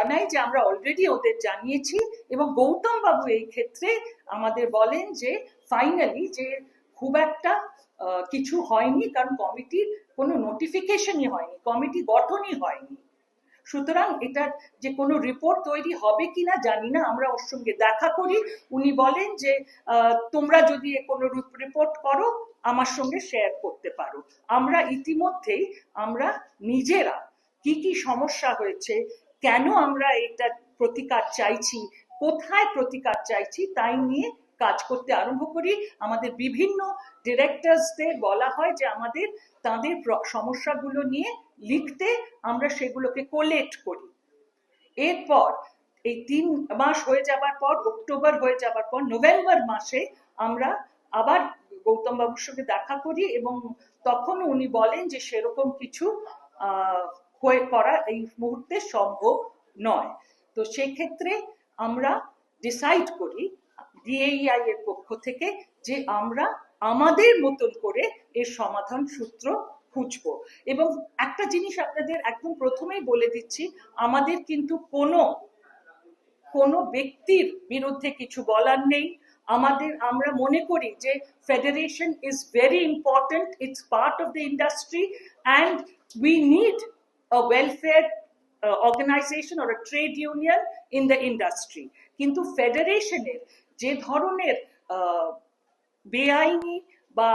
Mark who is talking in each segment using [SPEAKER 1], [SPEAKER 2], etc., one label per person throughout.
[SPEAKER 1] জানাই যে আমরা অলরেডি ওদের জানিয়েছি এবং গৌতম বাবু এই ক্ষেত্রে আমাদের বলেন যে ফাইনালি যে খুব একটা কিছু হয়নি কারণ কমিটির কোনো নোটিফিকেশনই হয়নি, কমিটি গঠনই হয়নি। সুতরাং এটার যে কোনো রিপোর্ট তৈরি হবে কিনা জানি না, আমরা ওর সঙ্গে দেখা করি। উনি বলেন যে তোমরা যদি কোনো রিপোর্ট করো, আমার সঙ্গে শেয়ার করতে পারো। আমরা ইতিমধ্যেই আমরা নিজেরা কি কি সমস্যা হয়েছে কেন আমরা এটা প্রতিকার চাইছি? কোথায় প্রতিকার চাইছি? তাই নিয়ে কাজ করতে আরম্ভ করি। আমাদের বিভিন্ন ডিরেক্টরসদের বলা হয় যে আমাদের তাদের সমস্যাগুলো নিয়ে লিখতে আমরা সেগুলোকে কোলেক্ট করি। এরপর এই তিন মাস হয়ে যাবার পর অক্টোবর হয়ে যাবার পর নভেম্বর মাসে আমরা আবার গৌতম বাবুর সঙ্গে দেখা করি এবং তখন উনি বলেন যে সেরকম কিছু আহ, হয়ে করা এই মুহূর্তে সম্ভব নয়। তো সেক্ষেত্রে আমরা ডিসাইড করি ডিএইআই এর পক্ষ থেকে যে আমরা আমাদের মতন করে এর সমাধান সূত্র খুঁজবো। এবং একটা জিনিস আপনাদের একদম প্রথমেই বলে দিচ্ছি, আমাদের কিন্তু কোনো কোনো ব্যক্তির বিরুদ্ধে কিছু বলার নেই। আমাদের, আমরা মনে করি যে federation is very important it's part of the industry and we need a welfare uh, organization or a trade union in the industry. কিন্তু ফেডারেশনের যে ধরনের বেআইনি বা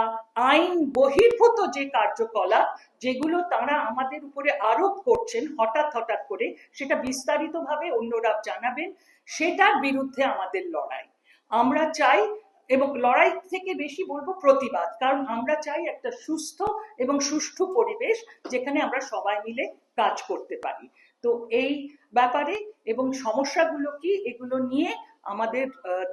[SPEAKER 1] আইন বহির্ভূত যে কার্যকলাপ যেগুলো তারা আমাদের উপরে আরোপ করছেন হঠাৎ হঠাৎ করে সেটা বিস্তারিতভাবে অন্যরা জানাবেন সেটার বিরুদ্ধে আমাদের লড়াই আমরা চাই এবং লড়াই থেকে বেশি বলব প্রতিবাদ কারণ আমরা চাই একটা সুস্থ এবং সুষ্ঠু পরিবেশ যেখানে আমরা সবাই মিলে কাজ করতে পারি। তো এই ব্যাপারে এবং সমস্যাগুলো কি এগুলো নিয়ে আমাদের আহ,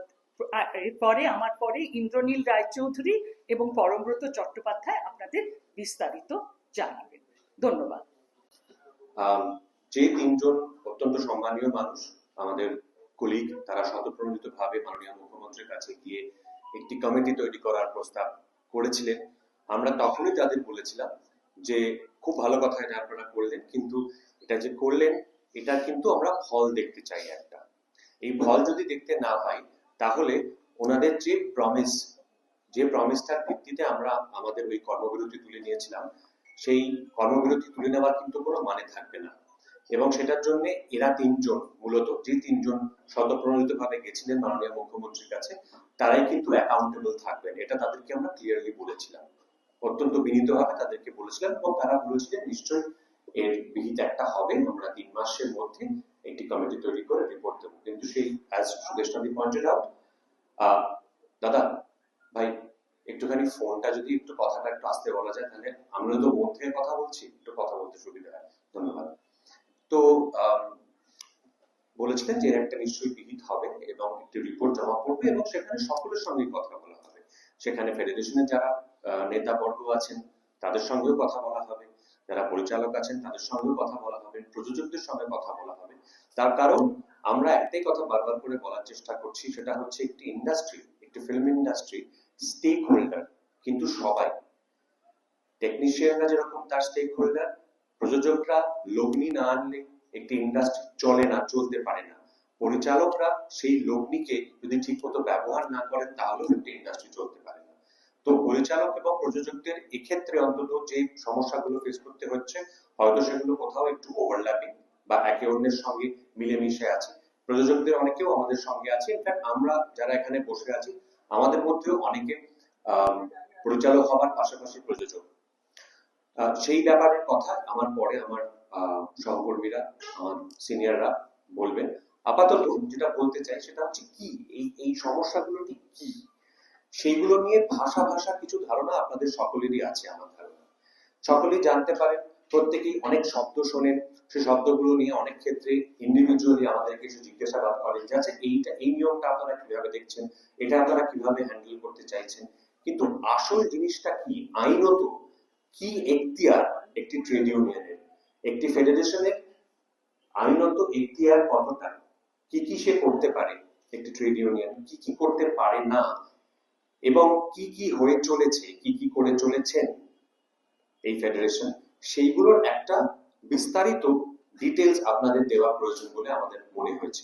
[SPEAKER 1] আমার পরে ইন্দ্রনীল রায়চৌধুরী এবং পরমব্রত চট্টোপাধ্যায় আপনাদের বিস্তারিত জানাবেন। ধন্যবাদ।
[SPEAKER 2] যে তিনজন অত্যন্ত সম্মানীয় মানুষ আমাদের কলিগ তারা স্বতঃপ্রণোদিত ভাবে মাননীয় মুখ্যমন্ত্রীর কাছে গিয়ে একটি কমিটি তৈরি করার প্রস্তাব করেছিলেন। আমরা তখনই তাদের বলেছিলাম যে খুব ভালো কথা এটা আপনারা করলেন কিন্তু এটা যে করলেন এটা কিন্তু আমরা ফল দেখতে চাই একটা। এই ফল যদি দেখতে না পাই তাহলে ওনাদের যে প্রমিস যে প্রমিসটার ভিত্তিতে আমরা আমাদের ওই কর্মবিরতি তুলে নিয়েছিলাম সেই কর্মবিরতি তুলে নেওয়ার কিন্তু কোনো মানে থাকবে না। এবং সেটার জন্য এরা তিনজন মূলত যে তিনজন স্বতঃপ্রণোদিত ভাবে গেছিলেন মাননীয় মুখ্যমন্ত্রীর কাছে তারাই কিন্তু অ্যাকাউন্টেবল থাকবেন এটা তাদেরকে আমরা ক্লিয়ারলি বলেছিলাম। অত্যন্ত বিনীতভাবে তাদেরকে বলেছিলাম এবং তারা বলেছিলেন, নিশ্চয়ই এর বিহিত একটা হবে, আমরা তিন মাসের মধ্যে একটি কমিটি তৈরি করে রিপোর্ট দেবো। কিন্তু সেই অ্যাজ সুদেশ নদী পয়েন্টেড আউট দাদা, ভাই, একটুখানি ফোনটা যদি একটু কথাটা একটু আস্তে বলা যায়, তাহলে আমরা তো মন থেকে কথা বলছি, একটু কথা বলতে সুবিধা হয়। ধন্যবাদ। তো বলেছিলেন যে একটা নিশ্চয়ই বিহিত হবে এবং একটি রিপোর্ট জমা পড়বে এবং সেখানে সকলের সঙ্গে কথা বলা হবে। সেখানে ফেডারেশনের যারা নেতাবর্গ আছেন, তাদের সঙ্গেও কথা বলা হবে। যারা পরিচালক আছেন, তাদের সঙ্গেও কথা বলা হবে, প্রযোজকদের সঙ্গে কথা বলা হবে। তার কারণ, আমরা একটাই কথা বারবার করে বলার চেষ্টা করছি, সেটা হচ্ছে একটি ইন্ডাস্ট্রি একটি ফিল্ম ইন্ডাস্ট্রি স্টেক হোল্ডার কিন্তু সবাই। টেকনিশিয়ানরা যেরকম তার স্টেক হোল্ডার প্রযোজকরা লগ্নি না আনলে একটি ইন্ডাস্ট্রি চলে না, চলতে পারে না। পরিচালকরা সেই লগ্নিকে যদি ঠিকমতো ব্যবহার না করেন, তাহলেও একটি ইন্ডাস্ট্রি চলতে পারে। তো পরিচালক এবং প্রযোজকদের এক্ষেত্রে অন্তত যে সমস্যাগুলো ফেস করতে হচ্ছে, হয়তো সেগুলো কোথাও একটু ওভারল্যাপিং বা একে অন্যের সঙ্গে মিলেমিশে আছে। প্রযোজকদের অনেকেও আমাদের সঙ্গে আছে। ইনফ্যাক্ট আমরা যারা এখানে বসে আছি, আমাদের মধ্যেও অনেকে পরিচালক হবার পাশাপাশি প্রযোজক। সেই ব্যাপারের কথা আমার পরে আমার সহকর্মীরা, আমার সিনিয়ররা বলবেন। আপাতত যেটা বলতে চাই সেটা হচ্ছে কি? এই এই সমস্যাগুলো কি? সেইগুলো নিয়ে ভাষা ভাষা কিছু ধারণা আপনাদের সকলেরই আছে, আমার ধারণা। সকলেই জানতে পারেন, প্রত্যেকেই অনেক শব্দ শোনেন। সেই শব্দগুলো নিয়ে অনেক ক্ষেত্রে ইন্ডিভিজুয়ালি আমাদেরকে এসে জিজ্ঞাসাবাদ করেন যে আচ্ছা এইটা, এই নিয়মটা আপনারা কীভাবে দেখছেন? এটা আপনারা কীভাবে হ্যান্ডেল করতে চাইছেন? কিন্তু আসল জিনিসটা কি? আইনত কি এখতিয়ার একটি ট্রেড ইউনিয়নের একটি ফেডারেশনের আইনত এখতিয়ার কতটা? কি কি সে করতে পারে একটি ট্রেড ইউনিয়ন কি কি করতে পারে না? এবং কি কি হয়ে চলেছে, কি কি করে চলেছেন এই ফেডারেশন সেইগুলোর একটা বিস্তারিত ডিটেলস আপনাদের দেওয়া প্রয়োজন বলে আমাদের মনে হয়েছে।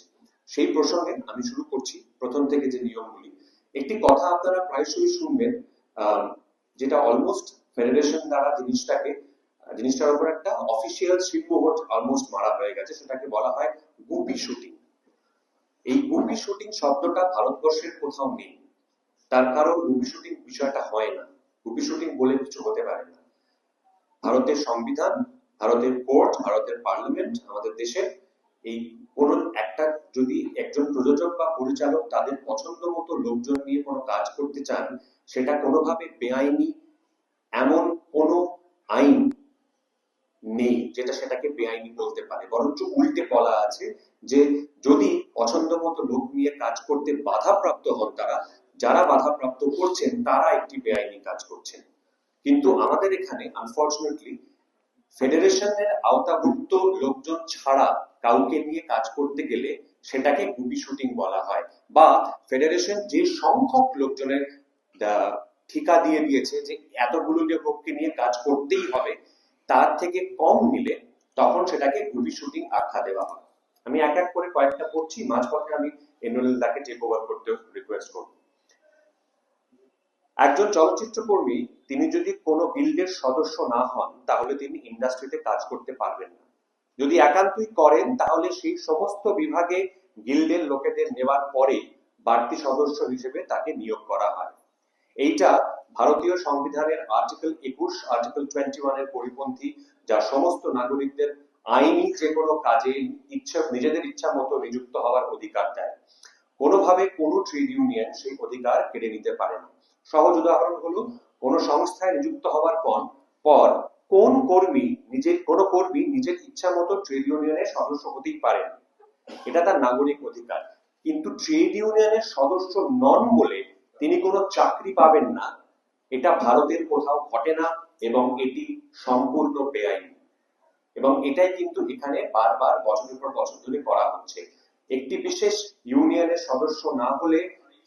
[SPEAKER 2] সেই প্রসঙ্গে আমি শুরু করছি প্রথম থেকে যে নিয়মগুলি। একটি কথা আপনারা প্রায়শই শুনবেন যেটা অলমোস্ট ফেডারেশন দ্বারা জিনিসটাকে, জিনিসটার উপর একটা অফিসিয়াল শিল্পবোধ অলমোস্ট মারা হয়ে গেছে, সেটাকে বলা হয় গুপি শুটিং এই গুপি শুটিং শব্দটা ভারতবর্ষের কোথাও নেই। তার কারণ গুপি শুটিং বিষয়টা হয় না। গুপি শুটিং বলে কিছু হতে পারে না। ভারতের সংবিধান, ভারতের কোর্ট, ভারতের পার্লামেন্ট, আমাদের দেশে এই কোন একটা যদি একজন প্রযোজক বা পরিচালক তাদের পছন্দ মতো লোকজন নিয়ে কোনো কাজ করতে চান, সেটা কোনোভাবে বেআইনি এমন কোনো আইন নেই যেটা সেটাকে বেআইনি বলতে পারে। বরঞ্চ উল্টে বলা আছে যে যদি পছন্দ মতো লোক নিয়ে কাজ করতে বাধাপ্রাপ্ত হন তারা যারা বাধাপ্রাপ্ত করছেন, তারা একটি বেআইনি কাজ করছেন। কিন্তু আমাদের এখানে আনফরচুনেটলি ফেডারেশনের আওতাভুক্ত লোকজন ছাড়া কাউকে নিয়ে কাজ করতে গেলে সেটাকে গুপি শুটিং বলা হয় বা ফেডারেশন যে সংখ্যক লোকজনের ঠিকা দিয়ে দিয়েছে যে এতগুলো লোককে নিয়ে কাজ করতেই হবে, তার থেকে কম নিলে তখন সেটাকে গুপি শুটিং আখ্যা দেওয়া হয়। আমি এক এক করে কয়েকটা পড়ছি, মাঝপথে আমি এনুয়েল দাকে টেক ওভার করতে রিকোয়েস্ট করব। একজন চলচ্চিত্র কর্মী তিনি যদি কোনো গিল্ডের সদস্য না হন, তাহলে তিনি ইন্ডাস্ট্রিতে কাজ করতে পারবেন না। যদি একান্তই করেন, তাহলে সেই সমস্ত বিভাগে গিল্ডের লোকেদের নেওয়ার পরে বাড়তি সদস্য হিসেবে তাকে নিয়োগ করা হয়। এইটা ভারতীয় সংবিধানের আর্টিকেল একুশ আর্টিকেল টোয়েন্টি ওয়ানের পরিপন্থী, যা সমস্ত নাগরিকদের আইনি যে কোনো কাজে ইচ্ছা, নিজেদের ইচ্ছা মতো নিযুক্ত হওয়ার অধিকার দেয়। কোনোভাবে কোনো ট্রেড ইউনিয়ন সেই অধিকার কেড়ে নিতে পারে না। সহজ উদাহরণ হলো, কোন সংস্থায় নিযুক্ত হওয়ার পর পর কোন কর্মী নিজের, কোন কর্মী নিজের ইচ্ছা মতো ট্রেড ইউনিয়নের সদস্য হতেই পারে এটা তার নাগরিক অধিকার। কিন্তু ট্রেড ইউনিয়নের সদস্য নন বলে তিনি কোনো চাকরি পাবেন না। এটা ভারতের কোথাও ঘটে না এবং এটি সম্পূর্ণ বেআইনি। এবং এটাই কিন্তু এখানে বারবার বছরের পর বছর ধরে করা হচ্ছে। একটি বিশেষ ইউনিয়নের সদস্য না হলে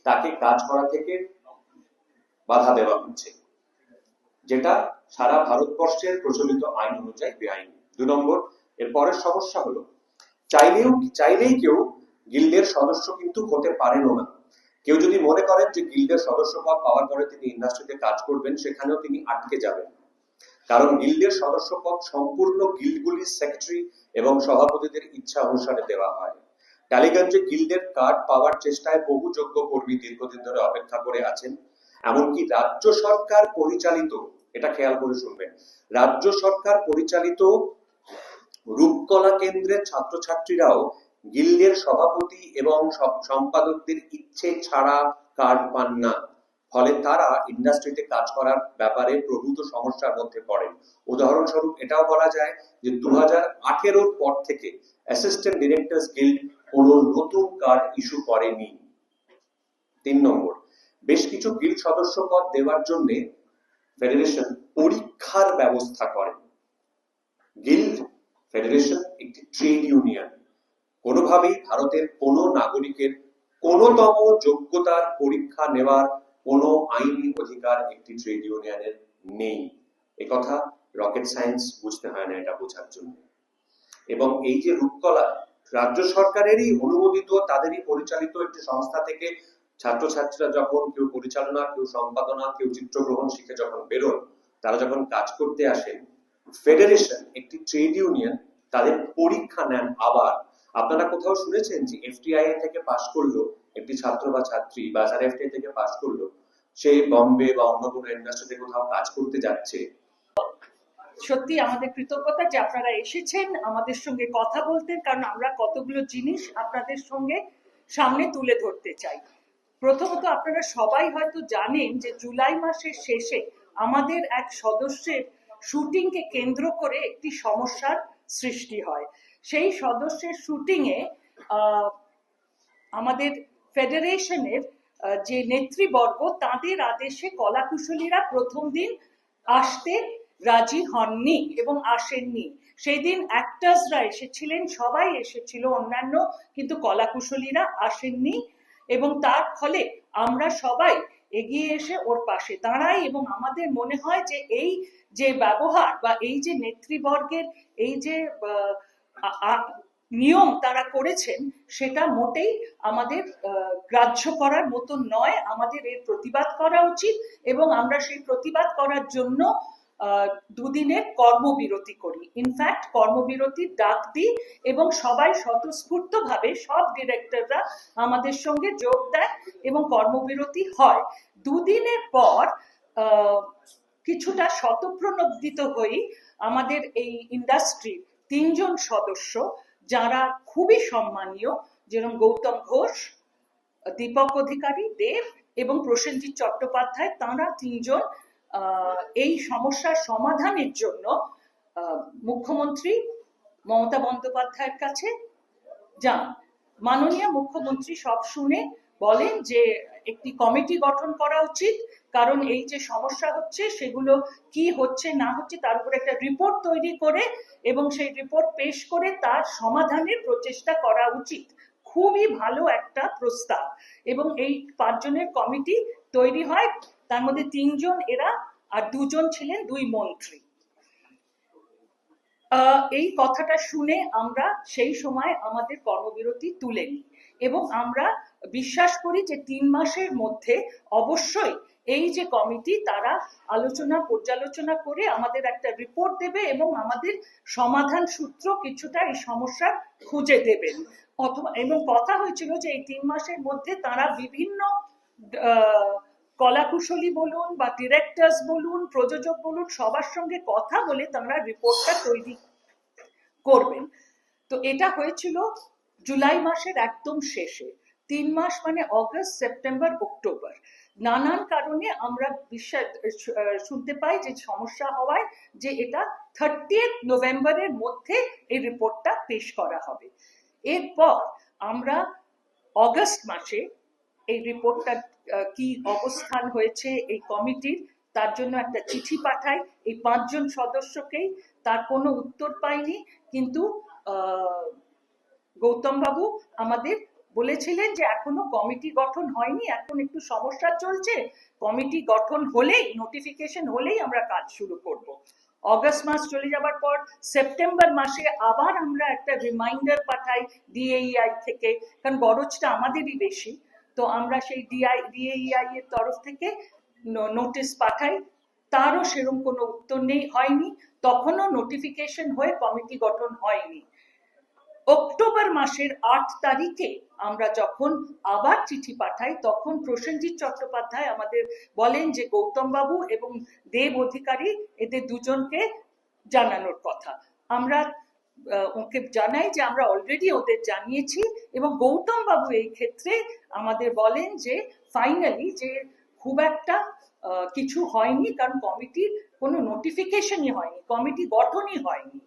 [SPEAKER 2] তাকে কাজ করা থেকে বাধা দেওয়া হচ্ছে। যেটা সারা ভারতবর্ষের প্রচলিত আইন অনুযায়ী বেআইনি। দু নম্বর, এর পরের সমস্যা হলো, চাইলেও চাইলেই কেউ গিল্ডের সদস্য কিন্তু হতে পারেনও না। কেউ যদি মনে করেন যে গিল্ডের সদস্য পদ পাওয়ার পরে তিনি ইন্ডাস্ট্রিতে কাজ করবেন, সেখানেও তিনি আটকে যাবেন। কারণ গিল্ডের সদস্য পদ সম্পূর্ণ গিল্ডগুলির সেক্রেটারি এবং সভাপতিদের ইচ্ছা অনুসারে দেওয়া হয়। টালিগঞ্জে গিল্ডের কার্ড পাওয়ার চেষ্টায় বহু যোগ্য কর্মী দীর্ঘদিন ধরে অপেক্ষা করে আছেন। এমনকি রাজ্য সরকার পরিচালিত, এটা খেয়াল করে শুনবেন রাজ্য সরকার পরিচালিত রূপকলা কেন্দ্রের ছাত্রছাত্রীরাও গিল্ডের সভাপতি এবং সম্পাদকদের ইচ্ছে ছাড়া কার্ড পান না। ফলে তারা ইন্ডাস্ট্রিতে কাজ করার ব্যাপারে প্রভূত সমস্যার মধ্যে পড়েন। উদাহরণস্বরূপ এটাও বলা যায় যে দু হাজার পর থেকে অ্যাসিস্ট্যান্ট ডিরেক্টরস গিল্ড কোনো নতুন কার্ড ইস্যু করেনি। তিন নম্বর বেশ কিছু গিল্ড সদস্য পদ দেওয়ার জন্য ফেডারেশন পরীক্ষার ব্যবস্থা করেন গিল্ড ফেডারেশন একটি ট্রেড ইউনিয়ন কোনোভাবেই ভারতের কোনো নাগরিকের কোনোতম যোগ্যতার পরীক্ষা নেওয়ার কোনো আইনি অধিকার একটি ট্রেড ইউনিয়নের নেই। একথা রকেট সায়েন্স বুঝতে হয় না এটা বোঝার জন্য। এবং এই যে রূপকলা, রাজ্য সরকারেরই অনুমোদিত, তাদেরই পরিচালিত একটি সংস্থা থেকে ছাত্রছাত্রীরা যখন কেউ পরিচালনা, কেউ সম্পাদনা, কেউ চিত্রগ্রহণ শিখে যখন বেরোন, তারা যখন কাজ করতে আসেন, ফেডারেশন একটি ট্রেড ইউনিয়ন, তাদের পরীক্ষা নেন আবার। আপনারা কোথাও শুনেছেন যে এফটিআই থেকে পাশ করল একটি ছাত্র বা ছাত্রী বা যারা এফটিআই থেকে পাশ করল? সে বম্বে বা অন্য কোনো ইন্ডাস্ট্রিতে কোথাও কাজ করতে যাচ্ছে।
[SPEAKER 1] সত্যি আমাদের কৃতজ্ঞতা যে আপনারা এসেছেন, আমাদের সঙ্গে কথা বলতে কারণ আমরা কতগুলো জিনিস আপনাদের সঙ্গে সামনে তুলে ধরতে চাই। প্রথমত আপনারা সবাই হয়তো জানেন যে জুলাই মাসের শেষে আমাদের এক সদস্যের শুটিংকে কেন্দ্র করে একটি সমস্যার সৃষ্টি হয়। সেই সদস্যের শুটিংয়ে আমাদের ফেডারেশনের যে নেতৃবর্গ, তাদের আদেশে কলাকুশলীরা প্রথম দিন আসতে রাজি হননি এবং আসেননি। সেই দিন অ্যাক্টার্সরা এসেছিলেন, সবাই এসেছিল অন্যান্য, কিন্তু কলাকুশলীরা আসেননি। এবং তার ফলে আমরা সবাই এগিয়ে এসে ওর পাশে দাঁড়াই এবং আমাদের মনে হয় যে এই যে ব্যবহার বা এই যে নেতৃবর্গের এই যে নিয়ম তারা করেছেন, সেটা মোটেই আমাদের গ্রাহ্য করার মতো নয়। আমাদের এর প্রতিবাদ করা উচিত এবং আমরা সেই প্রতিবাদ করার জন্য দুদিনের কর্মবিরতি করি। ইনফ্যাক্ট কর্মবিরতির ডাক দিই এবং সবাই স্বতঃস্ফূর্তভাবে সব ডিরেক্টররা আমাদের সঙ্গে যোগ দেয় এবং কর্মবিরতি হয়। দুদিনের পর কিছুটা শতপ্রণোদিত হই আমাদের এই ইন্ডাস্ট্রির তিনজন সদস্য যারা খুবই সম্মানীয়, যেরকম গৌতম ঘোষ, দীপক অধিকারী, দেব এবং প্রসেনজিৎ চট্টোপাধ্যায়, তাঁরা তিনজন এই সমস্যার সমাধানের জন্য মুখ্যমন্ত্রী মমতা বন্দ্যোপাধ্যায়ের কাছে যান। মাননীয় মুখ্যমন্ত্রী সব শুনে বলেন যে, একটি কমিটি গঠন করা উচিত, কারণ এই যে সমস্যা হচ্ছে, সেগুলো কি হচ্ছে, না হচ্ছে, তার উপর একটা রিপোর্ট তৈরি করে এবং সেই রিপোর্ট পেশ করে তার সমাধানের প্রচেষ্টা করা উচিত। খুবই ভালো একটা প্রস্তাব। এবং এই পাঁচজনের কমিটি তৈরি হয়। তার মধ্যে তিনজন এরা আর দুজন ছিলেন দুই মন্ত্রী। এই কথাটা শুনে আমরা সেই সময় আমাদের কর্মবিরতি তুলে নিই এবং আমরা বিশ্বাস করি যে তিন মাসের মধ্যে অবশ্যই এই যে কমিটি তারা আলোচনা পর্যালোচনা করে আমাদের একটা রিপোর্ট দেবে এবং আমাদের সমাধান সূত্র কিছুটা এই সমস্যার খুঁজে দেবেন অথবা এবং কথা হয়েছিল যে এই তিন মাসের মধ্যে তারা বিভিন্ন আহ, কলাকুশলী বলুন বা ডিরেক্টরস বলুন, প্রযোজক বলুন, সবার সঙ্গে কথা বলে তারা রিপোর্টটা তৈরি করবেন। তো এটা হয়েছিল জুলাই মাসের একদম শেষে। তিন মাস মানে অগস্ট, সেপ্টেম্বর, অক্টোবর। নানান কারণে আমরা বিশ্বাস শুনতে পাই যে সমস্যা হওয়ায় যে এটা থার্টিয়েথ নভেম্বরের মধ্যে এই রিপোর্টটা পেশ করা হবে। এরপর আমরা অগস্ট মাসে এই রিপোর্টটা কি অবস্থান হয়েছে এই কমিটির তার জন্য একটা চিঠি পাঠাই। এই পাঁচজন সদস্যকেই তার কোনো উত্তর পাইনি, কিন্তু গৌতম বাবু আমাদের বলেছিলেন যে এখনও কমিটি গঠন হয়নি, এখন একটু সমস্যা চলছে। কমিটি গঠন হলেই নোটিফিকেশন হলেই আমরা কাজ শুরু করব। অগস্ট মাস চলে যাবার পর, সেপ্টেম্বর মাসে আবার আমরা একটা রিমাইন্ডার পাঠাই ডিএইআই থেকে। কারণ গরজটা আমাদেরই বেশি। তো আমরা সেই ডিআই ডিএইআই এর তরফ থেকে নোটিশ পাঠাই। তারও সেরকম কোনো উত্তর নেই, হয়নি। তখনও নোটিফিকেশন হয়ে কমিটি গঠন হয়নি। অক্টোবর মাসের আট তারিখে আমরা যখন আবার চিঠি পাঠাই, তখন প্রসেনজিৎ চট্টোপাধ্যায় আমাদের বলেন যে গৌতম বাবু এবং দেব অধিকারী, এদের দুজনকে জানানোর কথা। আমরা ওকে জানাই যে আমরা অলরেডি ওদের জানিয়েছি এবং গৌতম বাবু এই ক্ষেত্রে আমাদের বলেন যে ফাইনালি যে খুব একটা কিছু হয়নি কারণ কমিটির কোনো নোটিফিকেশনই হয়নি কমিটি গঠনই হয়নি।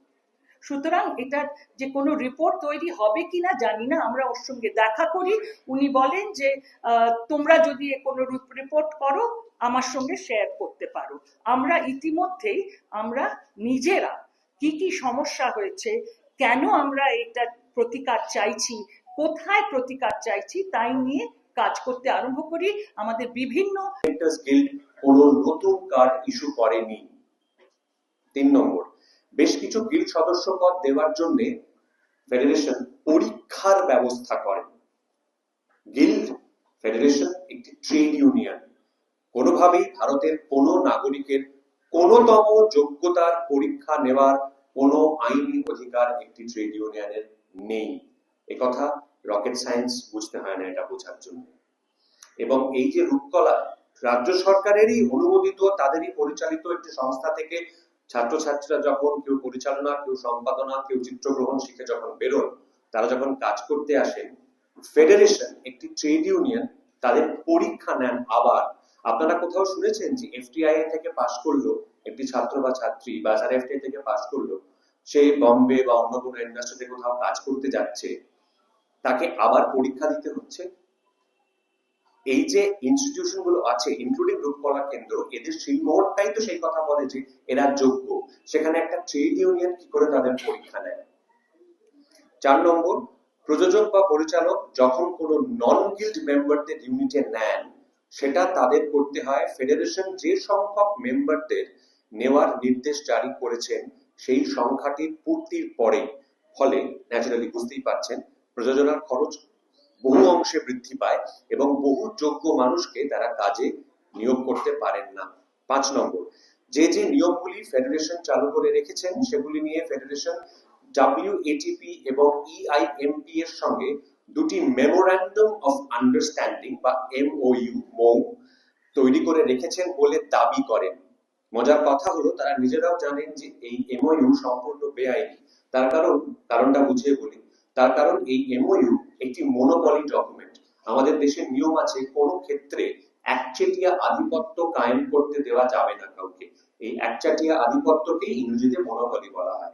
[SPEAKER 1] সুতরাং এটার যে কোনো রিপোর্ট তৈরি হবে কিনা জানি না, আমরা ওর সঙ্গে দেখা করি। উনি বলেন যে তোমরা যদি কোনো রিপোর্ট করো, আমার সঙ্গে শেয়ার করতে পারো। আমরা ইতিমধ্যেই আমরা নিজেরা কি কি সমস্যা হয়েছে, কেন আমরা এটার প্রতিকার চাইছি, কোথায় প্রতিকার চাইছি তাই নিয়ে কাজ করতে আরম্ভ করি। আমাদের বিভিন্ন
[SPEAKER 2] কোনো নতুন কার্ড ইস্যু করেনি। তিন নম্বর, বেশ কিছু গিল্ড সদস্য পদ দেওয়ার জন্য ফেডারেশন পরীক্ষার ব্যবস্থা করেন গিল্ড ফেডারেশন একটি ট্রেড ইউনিয়ন কোনোভাবেই ভারতের কোনো নাগরিকের কোনোতম যোগ্যতার পরীক্ষা নেওয়ার কোনো আইনি অধিকার একটি ট্রেড ইউনিয়নের নেই। একথা রকেট সায়েন্স বুঝতে হয় না এটা বোঝার জন্য। এবং এই যে রূপকলা, রাজ্য সরকারেরই অনুমোদিত, তাদেরই পরিচালিত একটি সংস্থা থেকে ছাত্রছাত্রীরা যখন কেউ পরিচালনা, কেউ সম্পাদনা, কেউ চিত্রগ্রহণ শিখে যখন বেরোন, তারা যখন কাজ করতে আসেন, ফেডারেশন একটি ট্রেড ইউনিয়ন তাদের পরীক্ষা নেন আবার। আপনারা কোথাও শুনেছেন যে এফটিআই থেকে পাশ করল একটি ছাত্র বা ছাত্রী বা যারা এফটিআই থেকে পাশ করল, সে বম্বে বা অন্য কোনো ইন্ডাস্ট্রিতে কোথাও কাজ করতে যাচ্ছে, তাকে আবার পরীক্ষা দিতে হচ্ছে? এই যে ইনস্টিটিউশনগুলো আছে ইনক্লুডিং রূপকলা কেন্দ্র, এদের শিলমোহরটাই তো সেই কথা বলে যে এরা যোগ্য। সেখানে একটা ট্রেড ইউনিয়ন কি করে তাদের পরীক্ষা নেয় চার নম্বর, প্রযোজক বা পরিচালক যখন কোনো নন গিল্ড মেম্বারদের ইউনিটে নেন সেটা তাদের করতে হয়। ফেডারেশন যে সংখ্যক মেম্বারদের নেওয়ার নির্দেশ জারি করেছেন, সেই সংখ্যাটির পূর্তির পরে, ফলে ন্যাচারালি বুঝতেই পারছেন, প্রযোজনার খরচ বহু অংশে বৃদ্ধি পায় এবং বহু যোগ্য মানুষকে তারা কাজে নিয়োগ করতে পারেন না। পাঁচ নম্বর, যে যে নিয়মগুলি ফেডারেশন চালু করে রেখেছেন, সেগুলি নিয়ে ফেডারেশন ডাব্লিউএটিপি এবং E ইআইএমপি এর সঙ্গে দুটি মেমোরান্ডাম অফ আন্ডারস্ট্যান্ডিং বা এমওইউ মৌ তৈরি করে রেখেছেন বলে দাবি করেন। মজার কথা হলো, তারা নিজেরাও জানেন যে এই এমওইউ সম্পূর্ণ বেআইনি। তার কারণ, কারণটা বুঝিয়ে বলি। তার কারণ, এই এমওইউ একটি মনোপলি ডকুমেন্ট আমাদের দেশের নিয়ম আছে, কোন ক্ষেত্রে একচেটিয়া আধিপত্য কায়েম করতে দেওয়া যাবে না কাউকে। এই একচাটিয়া আধিপত্যকে ইংরেজিতে মনোপলি বলা হয়।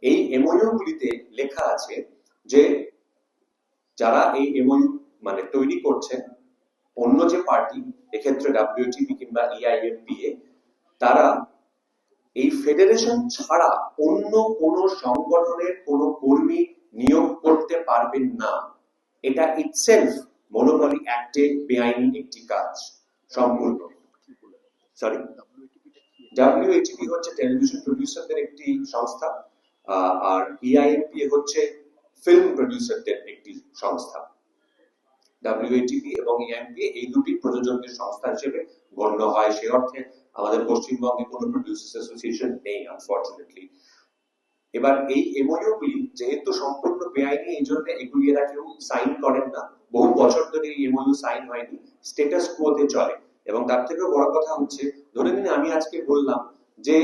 [SPEAKER 2] এই এমওইউ গুলিতে লেখা আছে যে যারা এই এমওইউ মানে তৈরি করছেন, অন্য যে পার্টি, এক্ষেত্রে ডাব্লিউটিপি কিংবা E ইআইএমপিএ তারা এই ফেডারেশন ছাড়া অন্য কোন সংগঠনের কোন কর্মী নিয়োগ করতে পারবেন না। এটা ইটসেলফ মনোপলি অ্যাক্টের বেআইনি একটি কাজ, সম্পূর্ণ। সরি ডাব্লিউএটিপি হচ্ছে টেলিভিশন প্রডিউসারদের একটি সংস্থা আর E ইআইএমপিএ হচ্ছে ফিল্ম প্রডিউসারদের একটি সংস্থা। ডাব্লিউএটিপি এবং ইআইএমপিএ এই দুটি প্রযোজকদের সংস্থা হিসেবে গণ্য হয়। অর্থে আমাদের পশ্চিমবঙ্গে কোনো প্রডিউসার্স অ্যাসোসিয়েশন নেই এবার এই এমওইউ গুলি যেহেতু সম্পূর্ণ বেআইনি, এই জন্য এগুলি এরা কেউ সাইন করেন না। বহু বছর ধরে এই এমওইউ সাইন হয়নি স্টেটাস কোতে চলে। এবং তার থেকেও বড় কথা হচ্ছে, ধরে নিন আমি আজকে বললাম যে,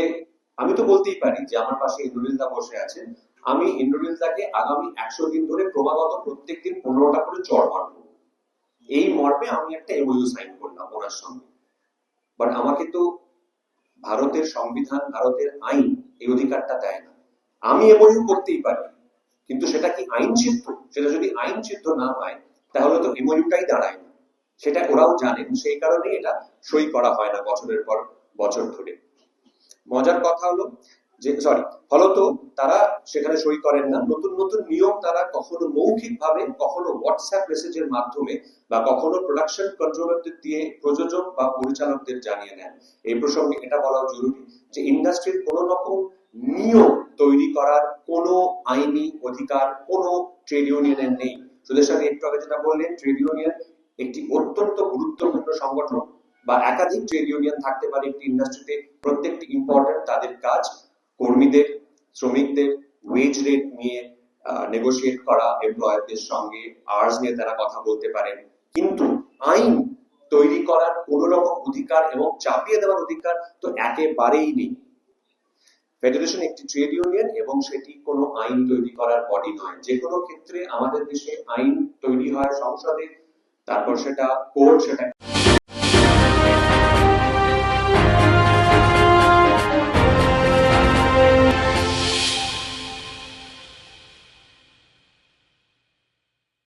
[SPEAKER 2] আমি তো বলতেই পারি যে আমার পাশে ইন্দ্রনীল দা বসে আছেন আমি ইন্দ্রনীলদাকে আগামী একশো দিন ধরে ক্রমাগত প্রত্যেকদিন পনেরোটা করে চড় মারবো। এই মর্মে আমি একটা এমওইউ সাইন করলাম ওনার সঙ্গে। বাট আমাকে তো ভারতের সংবিধান, ভারতের আইন এই অধিকারটা দেয় না। আমি এমওইউ করতেই পারি, কিন্তু সেটা কি আইন সিদ্ধ? সেটা যদি আইন সিদ্ধ না হয়, তাহলে তো এমওইউটাই দাঁড়ায় না। সেটা ওরাও জানেন সেই কারণে এটা সই করা হয় না বছরের পর বছর ধরে। মজার কথা হলো যে সরি ফলত তারা সেখানে সই করেন না। নতুন নতুন নিয়ম তারা কখনো মৌখিক ভাবে কখনো হোয়াটসঅ্যাপ মেসেজের মাধ্যমে বা কখনো প্রোডাকশন কন্ট্রোলারদের দিয়ে প্রযোজক বা পরিচালকদের জানিয়ে দেন এই প্রসঙ্গে এটা বলাও জরুরি যে ইন্ডাস্ট্রির কোন রকম নিয়ম তৈরি করার কোনো আইনি অধিকার, কোনো ট্রেড ইউনিয়নের নেই। সুদের সাথে একটু আগে যেটা বললেন ট্রেড ইউনিয়ন একটি অত্যন্ত গুরুত্বপূর্ণ সংগঠন বা একাধিক ট্রেড ইউনিয়ন থাকতে পারে একটি ইন্ডাস্ট্রিতে প্রত্যেকটি ইম্পর্টেন্ট তাদের কাজ কর্মীদের, শ্রমিকদের ওয়েজ রেট নিয়ে নেগোশিয়েট করা এমপ্লয়ারদের সঙ্গে আর্স নিয়ে তারা কথা বলতে পারেন। কিন্তু আইন তৈরি করার কোন রকম অধিকার এবং চাপিয়ে দেওয়ার অধিকার তো একেবারেই নেই। ফেডারেশন একটি ট্রেড ইউনিয়ন এবং সেটি কোনো আইন তৈরি করার বডি নয়। যে কোনো ক্ষেত্রে আমাদের দেশে আইন তৈরি হয় সংসদে, তারপর সেটা কোর্ট সেটা